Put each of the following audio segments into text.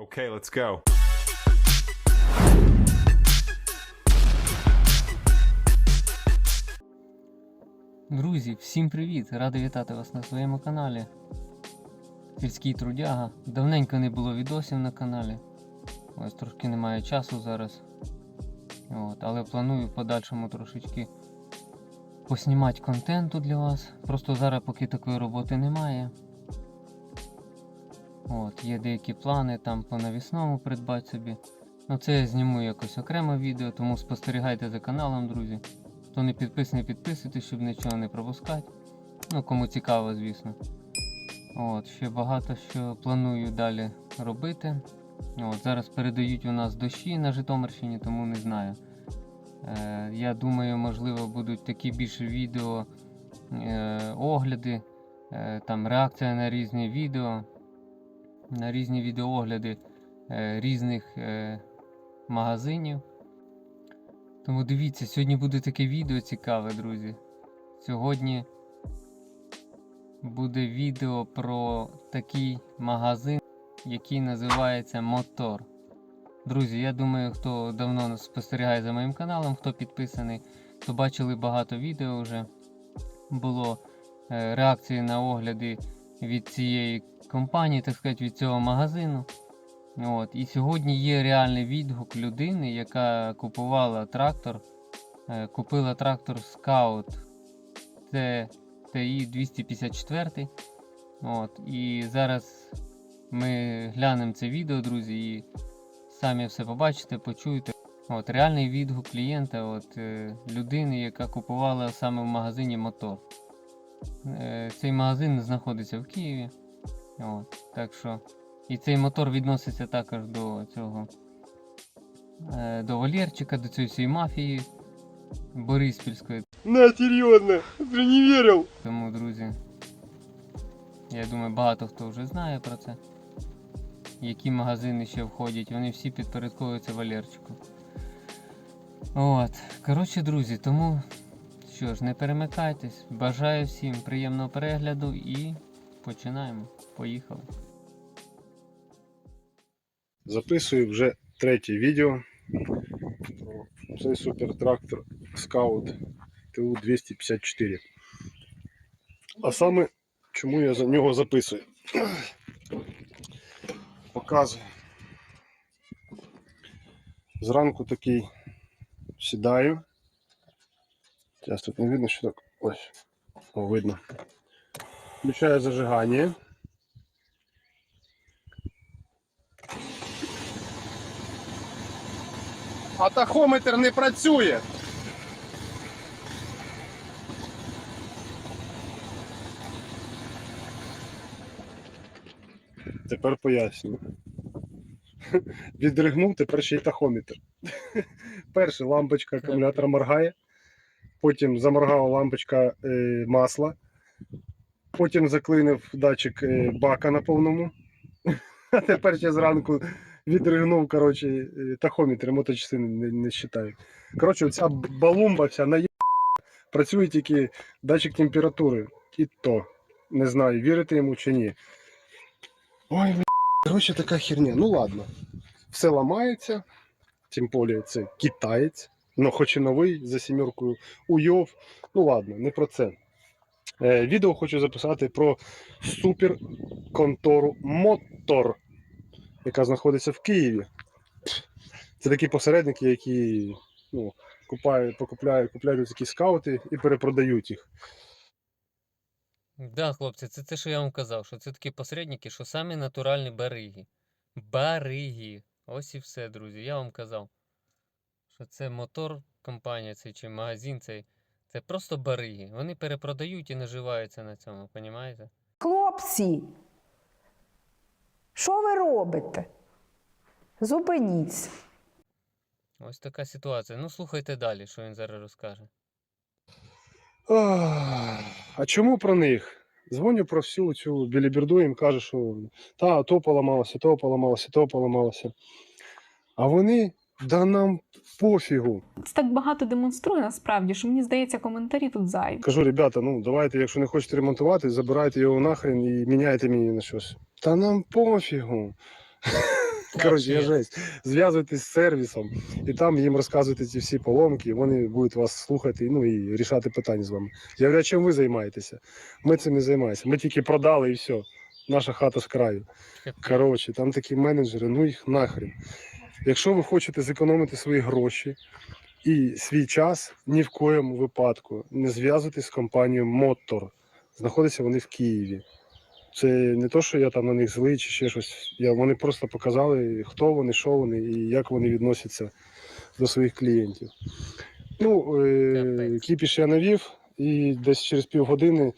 Okay, let's go. Друзі, всім привіт! Радий вітати вас на своєму каналі. Сільський трудяга. Давненько не було відосів на каналі. Ось трошки немає часу зараз. От, але планую в подальшому трошечки поснімати контенту для вас. Просто зараз поки такої роботи немає. От, є деякі плани там по навісному придбати собі. Ну це я зніму якось окремо відео, тому спостерігайте за каналом, друзі. Хто не підписаний, підписуйтесь, щоб нічого не пропускати. Ну, кому цікаво, звісно. От, ще багато що планую далі робити. От, зараз передають у нас дощі на Житомирщині, тому не знаю. Е, я думаю, можливо, будуть такі більше відео, е, огляди, е, там реакція на різні відео, на різні відеоогляди е, різних е, магазинів. Тому дивіться, сьогодні буде таке відео цікаве, друзі. Сьогодні буде відео про такий магазин, який називається Мотор. Друзі, я думаю, хто давно спостерігає за моїм каналом, хто підписаний, то бачили багато відео вже. Було е, реакції на огляди від цієї компанії, так сказати, від цього магазину. От. І сьогодні є реальний відгук людини, яка купувала трактор, е, купила трактор Scout TI 254. От. І зараз ми глянемо це відео, друзі, і самі все побачите, почуєте. От, реальний відгук клієнта, от, е, людини, яка купувала саме в магазині мотор. Е, Цей магазин знаходиться в Києві. От, так що і цей мотор відноситься також до цього е, до Валєрчика, до цієї всієї мафії Бориспільської. На, серьезно, ты не верил. Тому, друзі, я думаю, багато хто вже знає про це. Які магазини ще входять, вони всі підпорядковуються Валерчику. От. Коротше, друзі, тому що ж, не перемикайтесь. Бажаю всім приємного перегляду і починаємо. Поїхали. Записую вже третє відео про цей супертрактор Scout ТУ-254. А саме, чому я за нього записую? Показую. Зранку такий сідаю. Зараз тут не видно, що так. Ось. О, видно. Включаю зажигання. А тахометр не працює. Тепер поясню. Відригнув, тепер ще й тахометр. Перше лампочка акумулятора моргає, потім заморгала лампочка е, масла, потім заклинив датчик е, бака на повному. А тепер ще зранку відригнув, коротше, е, тахометр, моточастини не, не вважаю. Коротше, оця балумба вся на працює тільки датчик температури. І то. Не знаю, вірити йому чи ні. Ой, коротше, така херня. Ну ладно. Все ламається, тим більше це китаєць, ну хоч і новий за сімеркою уйов. Ну ладно, не про це. Е, відео хочу записати про суперконтору Мотор яка знаходиться в Києві. Це такі посередники, які ну, купають, покупляють, купляють такі скаути і перепродають їх. Да, хлопці, це те, що я вам казав, що це такі посередники, що самі натуральні бариги. Бариги. Ось і все, друзі. Я вам казав, що це мотор компанія цей чи магазин цей. Це просто бариги. Вони перепродають і наживаються на цьому, понімаєте? Хлопці, що ви робите? Зупиніться. Ось така ситуація. Ну, слухайте далі, що він зараз розкаже. Ах, А чому про них? Дзвоню про всю цю біліберду, їм кажу, що та, то поламалося, то поламалося, то поламалося. А вони, да нам пофігу. Це так багато демонструє насправді, що мені здається, коментарі тут зайві. Кажу, ребята, ну давайте, якщо не хочете ремонтувати, забирайте його нахрен і міняйте мені на щось. Та нам пофігу. Коротше, я жесть. Зв'язуйтесь з сервісом, і там їм розказуйте ці всі поломки, вони будуть вас слухати ну, і рішати питання з вами. Я говорю, а чим ви займаєтеся? Ми цим не займаємося. Ми тільки продали і все. Наша хата з краю. Коротше, там такі менеджери, ну їх нахрен. Якщо ви хочете зекономити свої гроші і свій час, ні в коєму випадку не зв'язуйтесь з компанією Мотор. Знаходяться вони в Києві. Це не то, що я там на них злий чи ще щось. Я, вони просто показали, хто вони, що вони і як вони відносяться до своїх клієнтів. Ну, е, кіпіш я навів, і десь через півгодини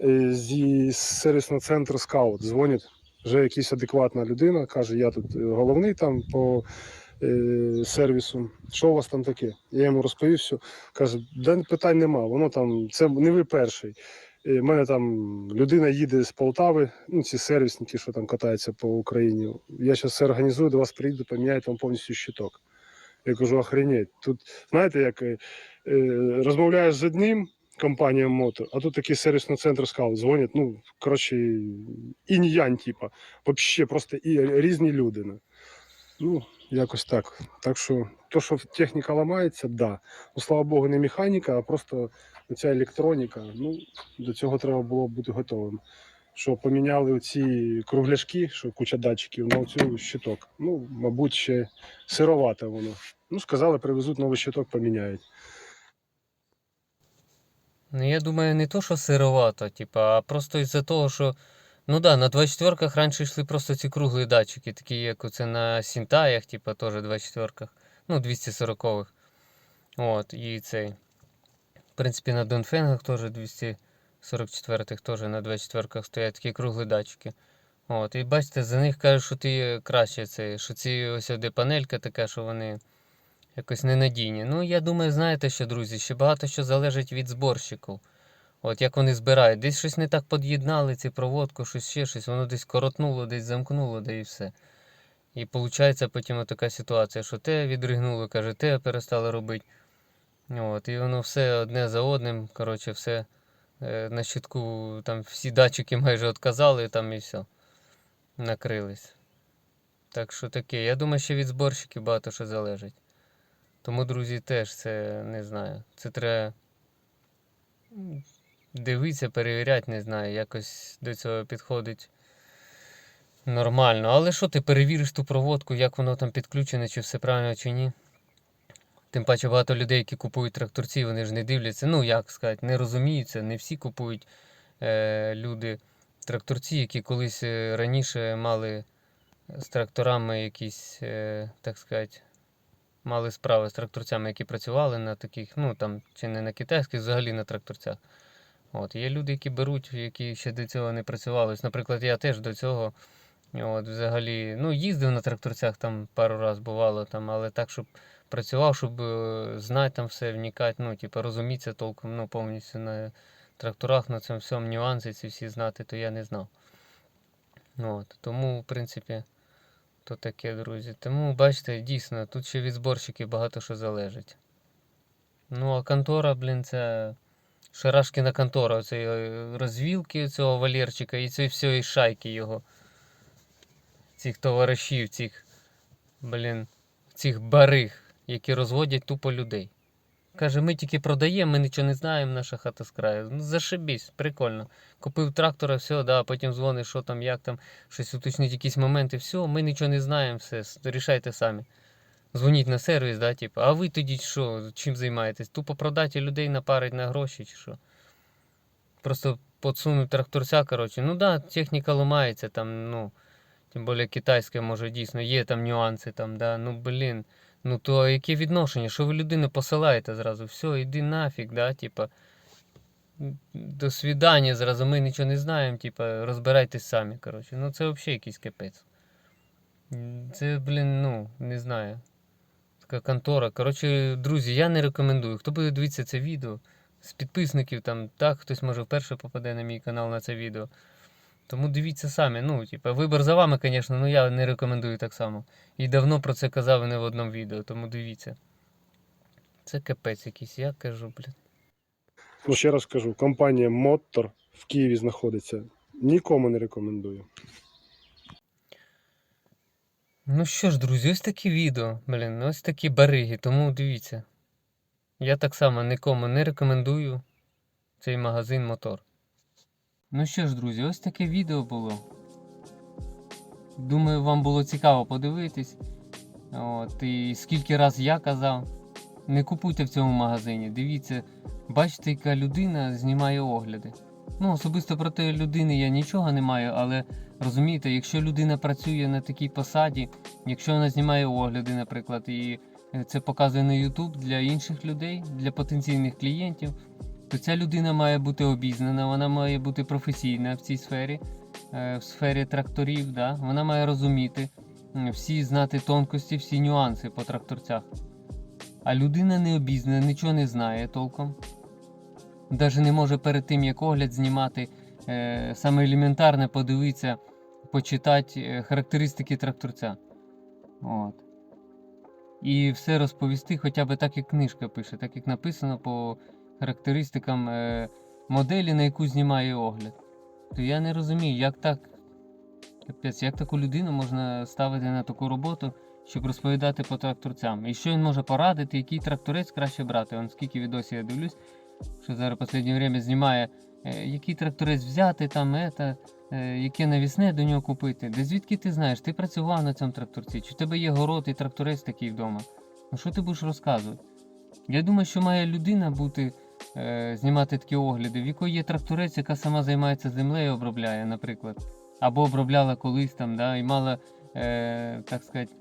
е, зі сервісного центру скаут дзвонять. Вже якась адекватна людина каже: я тут е, головний там по е, сервісу. Що у вас там таке? Я йому розповів все. Каже, да питань нема. Воно там, це не ви перший. У мене там людина їде з Полтави, ну ці сервісники, що там катаються по Україні. Я зараз все організую, до вас приїду, поміняють вам повністю щиток. Я кажу, охренеть. Тут, знаєте, як е, е, розмовляєш з одним компанією мото, а тут такий сервісний центр скаут дзвонять. Ну, коротше, інь-янь, типа. Вообще просто і різні люди. ну. Якось так. Так що, то, що техніка ламається, да. Ну, слава Богу, не механіка, а просто ця електроніка. Ну, до цього треба було бути готовим. Що поміняли ці кругляшки, що куча датчиків, на оцю щиток. Ну, мабуть, ще сировате воно. Ну, сказали, привезуть новий щиток, поміняють. Ну, я думаю, не то, що сировато, типа, а просто із-за того, що. Ну да, на 24-ках раніше йшли просто ці круглі датчики, такі як оце на Сінтаях, типа, теж 24-ках, ну, 240-х. От, і цей. В принципі, на Донфенгах теж 244-х теж на 24-ках стоять такі круглі датчики. От, і бачите, за них кажуть, що ти краще це, що ці ось де панелька така, що вони якось ненадійні. Ну, я думаю, знаєте що, друзі, ще багато що залежить від зборщиків. От як вони збирають. Десь щось не так під'єднали ці проводку, щось ще щось, воно десь коротнуло, десь замкнуло, де і все. І виходить потім така ситуація, що те відригнуло, каже, те перестали робити. От, і воно все одне за одним, коротше, все е, на щитку, там всі датчики майже відказали, там і все. Накрились. Так що таке. Я думаю, ще від зборщиків багато що залежить. Тому, друзі, теж це не знаю. Це треба дивитися, перевіряти, не знаю, якось до цього підходить нормально. Але що ти перевіриш ту проводку, як воно там підключене, чи все правильно, чи ні? Тим паче багато людей, які купують тракторці, вони ж не дивляться, ну як сказати, не розуміються, не всі купують е, люди тракторці, які колись е, раніше мали з тракторами якісь, е, так сказати, мали справи з тракторцями, які працювали на таких, ну там, чи не на китайських, взагалі на тракторцях. От, є люди, які беруть, які ще до цього не працювали. Наприклад, я теж до цього от, взагалі, ну, їздив на тракторцях там пару раз бувало, там, але так, щоб працював, щоб е, знати там все, вникати, ну, типу, розумітися толком, ну, повністю на тракторах, на цьому всьому нюанси ці всі знати, то я не знав. От, тому, в принципі, то таке, друзі. Тому, бачите, дійсно, тут ще від зборщиків багато що залежить. Ну, а контора, блін, це Шарашкіна контора, оцей е, розвілки цього Валерчика і цієї всієї шайки його. Цих товаришів, цих, блін, цих бариг, які розводять тупо людей. Каже, ми тільки продаємо, ми нічого не знаємо, наша хата з краю. Ну, зашибісь, прикольно. Купив трактора, все, да, потім дзвониш, що там, як там, щось уточнить якісь моменти, все, ми нічого не знаємо, все, рішайте самі. Дзвоніть на сервіс, да, типу, а ви тоді що, чим займаєтесь? Тупо продати людей напарить на гроші чи що? Просто подсунуть тракторця, коротше. Ну да, техніка ламається там, ну, тим більше китайська, може, дійсно, є там нюанси, там, да, ну, блін. Ну то яке відношення? Що ви людину посилаєте зразу? Все, іди нафіг, да, типа. До свідання зразу, ми нічого не знаємо, типа, розбирайтесь самі, коротше. Ну це взагалі якийсь капець. Це, блін, ну, не знаю. Така контора. Коротше, друзі, я не рекомендую. Хто буде дивитися це відео з підписників, там, так, хтось може вперше попаде на мій канал на це відео. Тому дивіться самі. Ну, типа, вибір за вами, звісно, але я не рекомендую так само. І давно про це казав і не в одному відео, тому дивіться. Це капець якийсь, я кажу, блін. Ну, ще раз кажу, компанія Мотор в Києві знаходиться. Нікому не рекомендую. Ну що ж, друзі, ось такі відео, блін, ось такі бариги, тому дивіться. Я так само нікому не рекомендую цей магазин мотор. Ну що ж, друзі, ось таке відео було. Думаю, вам було цікаво подивитись. От, і скільки раз я казав, не купуйте в цьому магазині. Дивіться, бачите, яка людина знімає огляди. Ну, особисто про те людини я нічого не маю, але розумієте, якщо людина працює на такій посаді, якщо вона знімає огляди, наприклад, і це показує на YouTube для інших людей, для потенційних клієнтів, то ця людина має бути обізнана, вона має бути професійна в цій сфері, е, в сфері тракторів. Да? Вона має розуміти всі знати тонкості, всі нюанси по тракторцях. А людина не обізнана, нічого не знає толком. Навіть не може перед тим, як огляд знімати, е, саме елементарне подивитися, почитати е, характеристики тракторця. От. І все розповісти, хоча б так, як книжка пише, так як написано по характеристикам е, моделі, на яку знімає огляд. То я не розумію, як так. Як таку людину можна ставити на таку роботу, щоб розповідати по тракторцям. І що він може порадити, який тракторець краще брати. Вон скільки відосів я дивлюсь, що зараз в останнє время знімає, е, який тракторець взяти, там, ета, е, яке навісне до нього купити. Де звідки ти знаєш? Ти працював на цьому тракторці, чи в тебе є город і тракторець такий вдома? Ну що ти будеш розказувати? Я думаю, що має людина бути, знімати такі огляди, в якої є тракторець, яка сама займається землею, обробляє, наприклад. Або обробляла колись там, да, і мала, е, так сказати,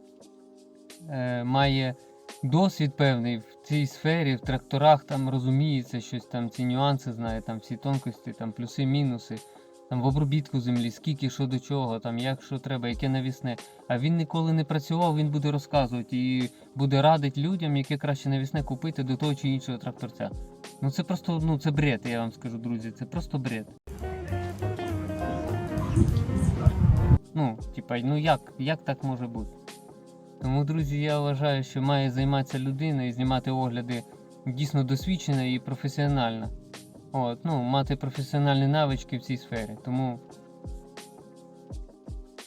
е, має досвід певний в цій сфері, в тракторах там розуміється щось, там ці нюанси знає, там всі тонкості, там плюси, мінуси, там в обробітку землі, скільки що до чого, там як що треба, яке навісне. А він ніколи не працював, він буде розказувати і буде радити людям, яке краще навісне купити до того чи іншого тракторця. Ну це просто ну це бред, я вам скажу, друзі, це просто бред. Ну, типа, ну як, як так може бути? Тому, друзі, я вважаю, що має займатися людина і знімати огляди дійсно досвідчена і професіональна. От, ну, мати професіональні навички в цій сфері. Тому,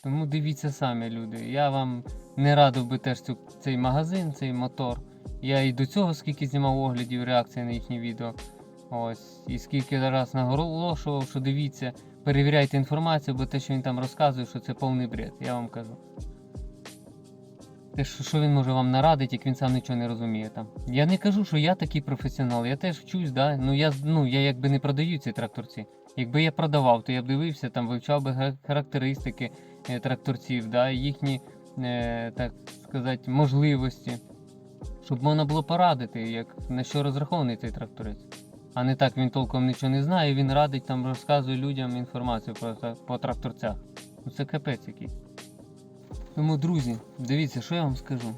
тому дивіться самі, люди. Я вам не радив би теж цю, цей магазин, цей мотор. Я і до цього скільки знімав оглядів, реакцій на їхні відео. Ось, і скільки раз наголошував, що дивіться, перевіряйте інформацію, бо те, що він там розказує, що це повний бред, я вам кажу. Те, що він може вам нарадити, як він сам нічого не розуміє там. Я не кажу, що я такий професіонал, я теж вчусь, да? ну я ну, я якби не продаю ці тракторці. Якби я продавав, то я б дивився, там, вивчав би характеристики е, тракторців, да? їхні, е, так сказати, можливості, щоб можна було порадити, як, на що розрахований цей тракторець. А не так він толком нічого не знає, він радить там розказує людям інформацію про, по тракторцях. Ну це капець якийсь. Тому, друзі, дивіться, що я вам скажу.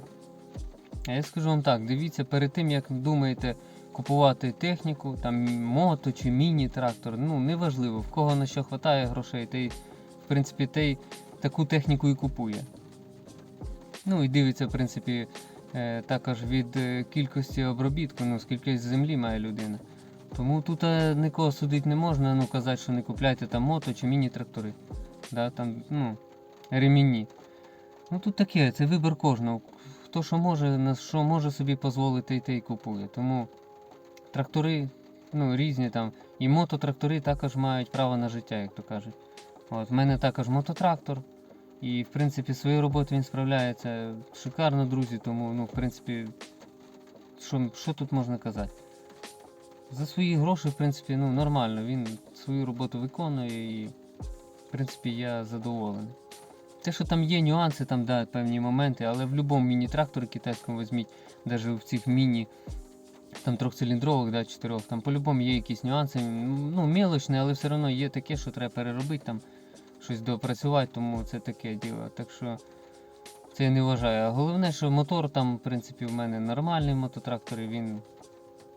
А я скажу вам так: дивіться, перед тим як думаєте купувати техніку, там мото чи міні-трактор, ну неважливо, в кого на що хватає грошей, той, в принципі, той таку техніку і купує. Ну і дивиться, в принципі, також від е, кількості обробітку, ну скільки землі має людина. Тому тут е, нікого судити не можна, ну казати, що не купляйте там мото чи міні-трактори. Да, там, ну, ремінні. Ну тут таке, це вибір кожного. Хто що може, на що може собі дозволити, те й купує. Тому трактори ну, різні там. І мототрактори також мають право на життя, як то кажуть. От, в мене також мототрактор. І в принципі свою роботу він справляється шикарно, друзі. Тому, ну, в принципі, що, що тут можна казати? За свої гроші, в принципі, ну, нормально. Він свою роботу виконує і, в принципі, я задоволений. Те, що там є нюанси, там да, певні моменти, але в будь-якому міні-тракторі китайському візьміть, навіть в цих міні, там трьохциліндрових, да, чотирьох, там по-любому є якісь нюанси. Ну, мелочні, але все одно є таке, що треба переробити, там щось допрацювати, тому це таке діло. Так що це я не вважаю. А головне, що мотор там, в принципі, в мене нормальний мототрактор, він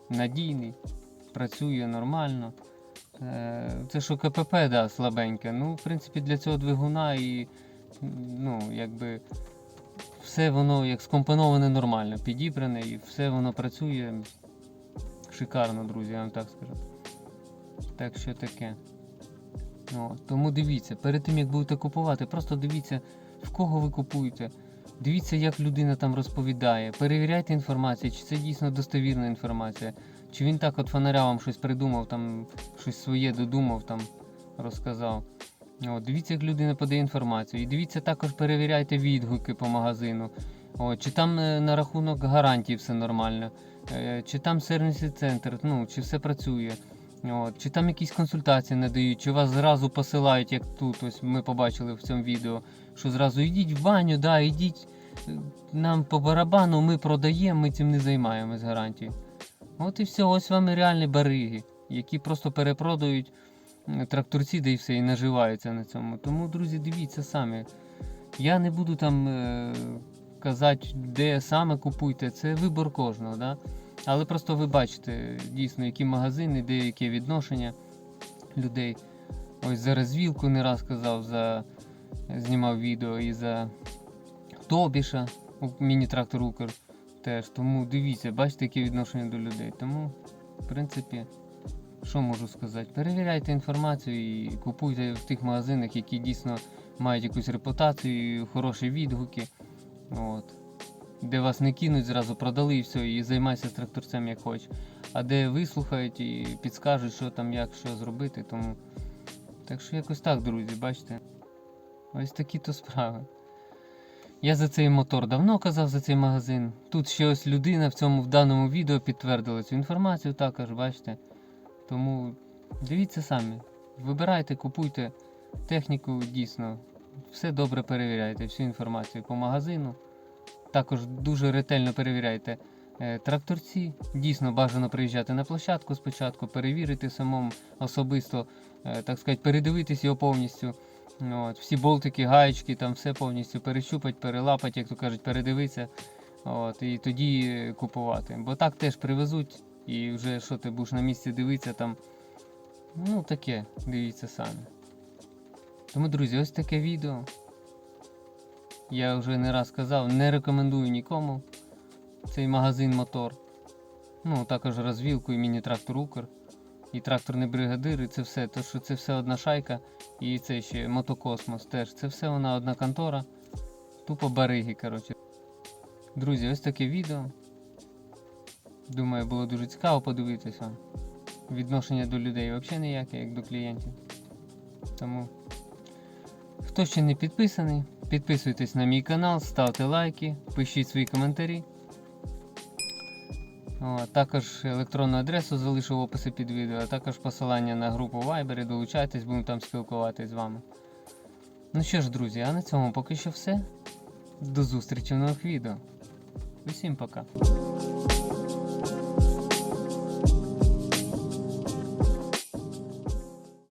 надійний, працює нормально. Е, Це що КПП, да, слабеньке. Ну, в принципі, для цього двигуна і ну, якби все воно як скомпоноване нормально, підібране і все воно працює шикарно, друзі, я вам так скажу. Так що таке. О, тому дивіться, перед тим як будете купувати, просто дивіться, в кого ви купуєте, Дивіться, як людина там розповідає. Перевіряйте інформацію, чи це дійсно достовірна інформація. Чи він так от фонаря вам щось придумав, там щось своє додумав, там розказав. От, дивіться, як людина подає інформацію. І дивіться, також перевіряйте відгуки по магазину. От, чи там е, на рахунок гарантій все нормально, е, чи там сервісний центр, ну, чи все працює. От, чи там якісь консультації надають, чи вас зразу посилають, як тут, ось ми побачили в цьому відео, що зразу йдіть в баню, да, йдіть е, нам по барабану, ми продаємо, ми цим не займаємось гарантією. От і все, ось вам і реальні бариги, які просто перепродають тракторці, да і все, і наживаються на цьому. Тому, друзі, дивіться самі. Я не буду там е, казати, де саме купуйте, це вибор кожного. Да? Але просто ви бачите дійсно, які магазини, де яке відношення людей. Ось за розвілку не раз казав, за знімав відео і за Тобіша, у міні-трактор Укр теж. Тому дивіться, бачите, яке відношення до людей. Тому, в принципі, що можу сказати? Перевіряйте інформацію і купуйте в тих магазинах, які дійсно мають якусь репутацію, хороші відгуки. От. Де вас не кинуть, зразу продали і все, і займайся тракторцем як хочеш. А де вислухають і підскажуть, що там, як, що зробити. Тому. Так що якось так, друзі, бачите. Ось такі то справи. Я за цей мотор давно казав за цей магазин. Тут ще ось людина в цьому в даному відео підтвердила цю інформацію також, бачите. Тому дивіться самі. Вибирайте, купуйте техніку дійсно. Все добре перевіряйте, всю інформацію по магазину. Також дуже ретельно перевіряйте е, тракторці. Дійсно бажано приїжджати на площадку спочатку, перевірити самому особисто, е, так сказати, передивитись його повністю. От, всі болтики, гаєчки, там все повністю перещупать, перелапать, як то кажуть, передивитися. От, і тоді купувати. Бо так теж привезуть, і вже що ти будеш на місці дивитися там. Ну, таке, дивіться самі. Тому, друзі, ось таке відео. Я вже не раз казав, не рекомендую нікому цей магазин мотор. Ну, також розвілку і міні-трактор Укр. І тракторний бригадир, і це все. То, що це все одна шайка, і це ще мотокосмос теж. Це все вона одна контора. Тупо бариги, коротше. Друзі, ось таке відео. Думаю, було дуже цікаво подивитися. Відношення до людей взагалі ніяке, як до клієнтів. Тому, хто ще не підписаний, підписуйтесь на мій канал, ставте лайки, пишіть свої коментарі. О, також електронну адресу залишу в описі під відео, а також посилання на групу Viber. Долучайтесь, будемо там спілкуватись з вами. Ну що ж, друзі, а на цьому поки що все. До зустрічі в нових відео. Усім пока.